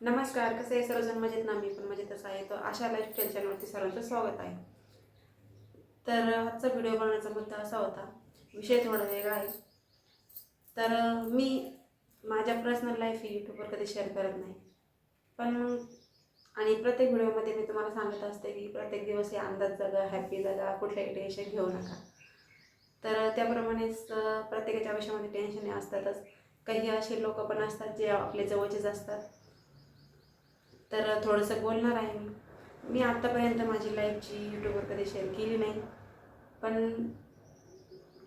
नमस्कार कसं आहे? सर्वजण मजेत ना? मी पण मजेतच आहे. तर अशा लाईफस्टाईल चॅनलवरती सर्वांचं स्वागत आहे. तर आजचा व्हिडिओ बनवण्याचा मुद्दा असा होता. विषय थोडा वेगळा आहे. तर मी माझ्या पर्सनल लाईफ ही यूट्यूबवर कधी शेअर करत नाही. पण आणि प्रत्येक व्हिडिओमध्ये मी तुम्हाला सांगत असते की प्रत्येक दिवस हे अंदाज जगा हॅपी जगा कुठल्याही टेन्शन घेऊ नका. तर त्याप्रमाणेच प्रत्येकाच्या आयुष्यामध्ये टेन्शन असतातच. काही असे लोक पण असतात जे आपले जवळचेच असतात. तर थोडंसं बोलणार आहे मी. मी आत्तापर्यंत माझी लाईफची यूट्यूबवर कधी शेअर केली नाही. पण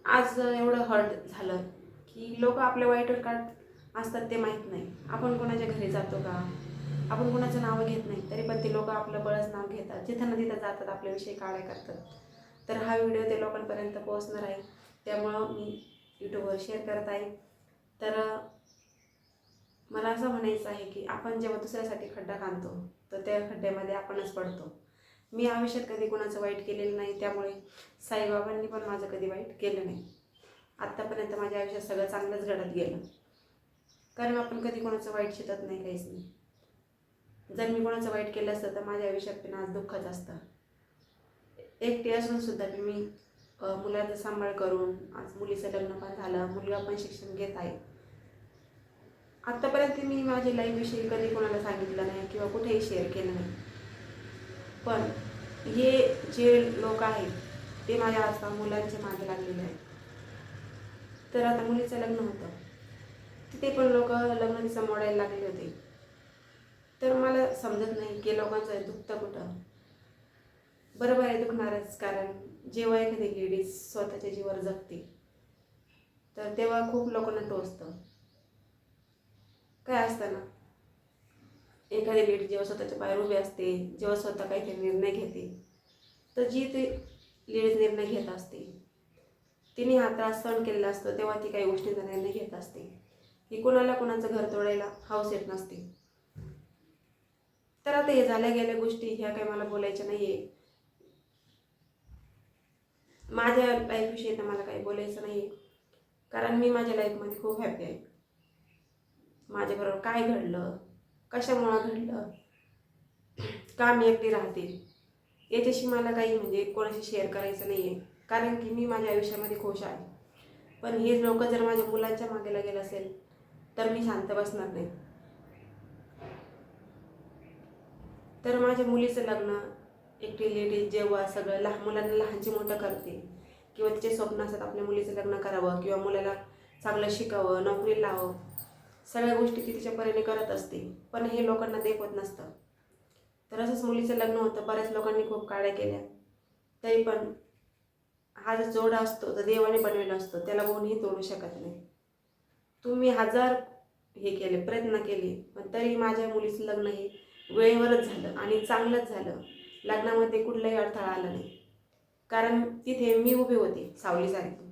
आज एवढं हर्ट झालं की लोक आपले वाईट काढ असतात ते माहीत नाही. आपण कोणाच्या घरी जातो का? आपण कोणाचं नावं घेत नाही तरी पण ते लोक आपलं बळच नाव घेतात. जिथं ना तिथं जातात आपल्याविषयी काळ्या करतात. तर हा व्हिडिओ ते लोकांपर्यंत पोहोचणार आहे. त्यामुळं मी यूट्यूबवर शेअर करत आहे. तर मला असं म्हणायचं आहे की आपण जेव्हा दुसऱ्यासाठी खड्डा खांदतो तर त्या खड्ड्यामध्ये आपणच पडतो. मी आयुष्यात कधी कोणाचं वाईट केलेलं नाही त्यामुळे साईबाबांनी पण माझं कधी वाईट केलं नाही. आत्तापर्यंत माझ्या आयुष्यात सगळं चांगलंच घडत गेलं. कारण आपण कधी कोणाचं वाईट शिकत नाही काहीच नाही. जर मी कोणाचं वाईट केलं असतं तर माझ्या आयुष्यात पण आज दुःखच असतं. एकटी असून सुद्धा मी अं, मुलाचा सांभाळ करून आज मुलीचं लग्न पण झालं मुलगा पण शिक्षण घेत आहे. आत्तापर्यंत मी माझी लाईफविषयी कधी कोणाला सांगितलं नाही किंवा कुठेही शेअर केलं नाही. पण हे जे लोक आहेत ते माझ्या आजकाल मुलांच्या मागे लागलेले आहेत. तर आता मुलीचं लग्न होतं. तिथे पण लोक लग्न तिचं मोडायला लागले होते. तर मला समजत नाही की लोकांचं दुखतं कुठं. बरोबर आहे दुखणारच कारण जेव्हा एखादी लेडीज स्वतःच्या जीवावर जगते तर तेव्हा खूप लोकांना टोचतं. असताना. एखादी लेडी जेव्हा स्वतःच्या पायावर उभी असते जेव्हा स्वतः काहीतरी निर्णय घेते तर जी ती लेडीज निर्णय घेत असते तिने हा त्रास सहन केलेला असतो तेव्हा ती काही गोष्टींचा निर्णय घेत असते. की कोणाला कोणाचं घर तोडायला हाऊस येत नसते. तर आता हे झाल्या गेल्या गोष्टी ह्या काही मला बोलायच्या नाही आहे माझ्या लाईफविषयी तर मला काही बोलायचं नाही आहे कारण मी माझ्या लाईफमध्ये खूप हॅपी आहे. माझ्याबरोबर काय घडलं? कशामुळं घडलं? का मी एकटी राहते? याच्याशी मला काही म्हणजे कोणाशी शेअर करायचं नाही आहे कारण की मी माझ्या आयुष्यामध्ये खुश आहे. पण हे लोक जर माझ्या मुलांच्या मागे लागेल असेल तर मी शांत बसणार नाही. तर माझ्या मुलीचं लग्न एकटी लेडीज जेव्हा सगळं लहान मुलांना लहानची मोठं करते किंवा तिचे स्वप्न असतात आपल्या मुलीचं लग्न करावं किंवा मुलाला चांगलं शिकावं नोकरी लावं सगळ्या गोष्टी ती तिच्या परीने करत असते पण हे लोकांना देखवत नसतं. तर असंच मुलीचं लग्न होतं बऱ्याच लोकांनी खूप काळ्या केल्या. तरी पण हा जो जोडा असतो तर देवाने बनवलेला असतो त्याला कोणीही तोडू शकत नाही. तुम्ही हजार हे केले प्रयत्न केले पण तरी माझ्या मुलीचं लग्न हे वेळेवरच झालं आणि चांगलंच झालं. लग्नामध्ये कुठलाही अडथळा आला नाही. कारण तिथे मी उभी होते सावलीसारखी.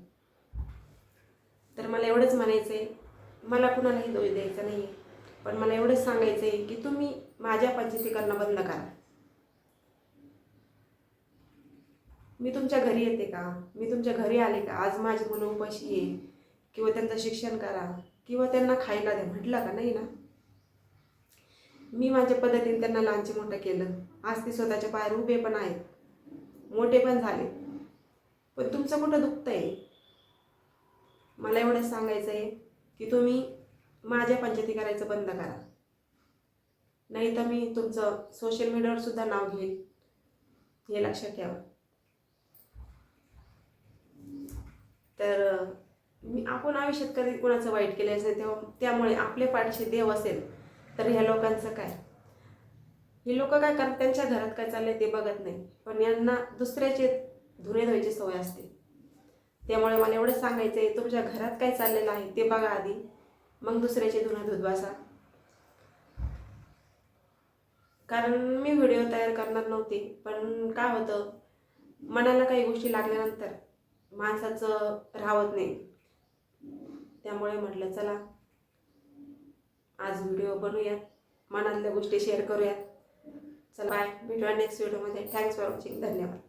तर मला एवढंच म्हणायचं आहे मला कुणालाही दोष द्यायचा नाही पण मला एवढंच सांगायचं आहे की तुम्ही माझ्या पंचायती करणं बंद करा. मी तुमच्या घरी येते का? मी तुमच्या घरी आले का? आज माझी मुलं उपाशी आहे. किंवा त्यांचं शिक्षण करा. किंवा त्यांना खायला द्या. म्हटलं का? नाही ना? मी माझ्या पद्धतीने त्यांना लहानचे मोठं केलं. आज ते स्वतःच्या पायावर उभे पण आहेत. मोठे पण झाले पण तुमचं कुठं दुखतं आहे मला एवढंच सांगायचं आहे की तुम्ही माझ्या पंचायती करायचं बंद करा. नाही तर मी तुमचं सोशल मीडियावर सुद्धा नाव घेईन हे लक्षात ठेवा. तर मी आपण आयुष्यात कधी कोणाचं वाईट केलं असेल तेव्हा त्यामुळे आपल्या पाठीशी देव असेल तर ह्या लोकांचं काय? हे लोक काय करतात? त्यांच्या घरात काय चाललंय ते बघत नाही. पण यांना दुसऱ्याचे धुणे धुवायची सवय असते. त्यामुळे मला एवढंच सांगायचं आहे तुमच्या घरात काय चाललेलं आहे ते बघा आधी. मग दुसऱ्याचे धुणं धुत बसा. कारण मी व्हिडिओ तयार करणार नव्हते पण काय होतं मनाला काही गोष्टी लागल्यानंतर माणसाचं राहत नाही. त्यामुळे म्हटलं चला आज व्हिडिओ बनवूयात मनातल्या गोष्टी शेअर करूयात. चला बाय भेटूया नेक्स्ट व्हिडिओमध्ये थँक्स फॉर वॉचिंग धन्यवाद.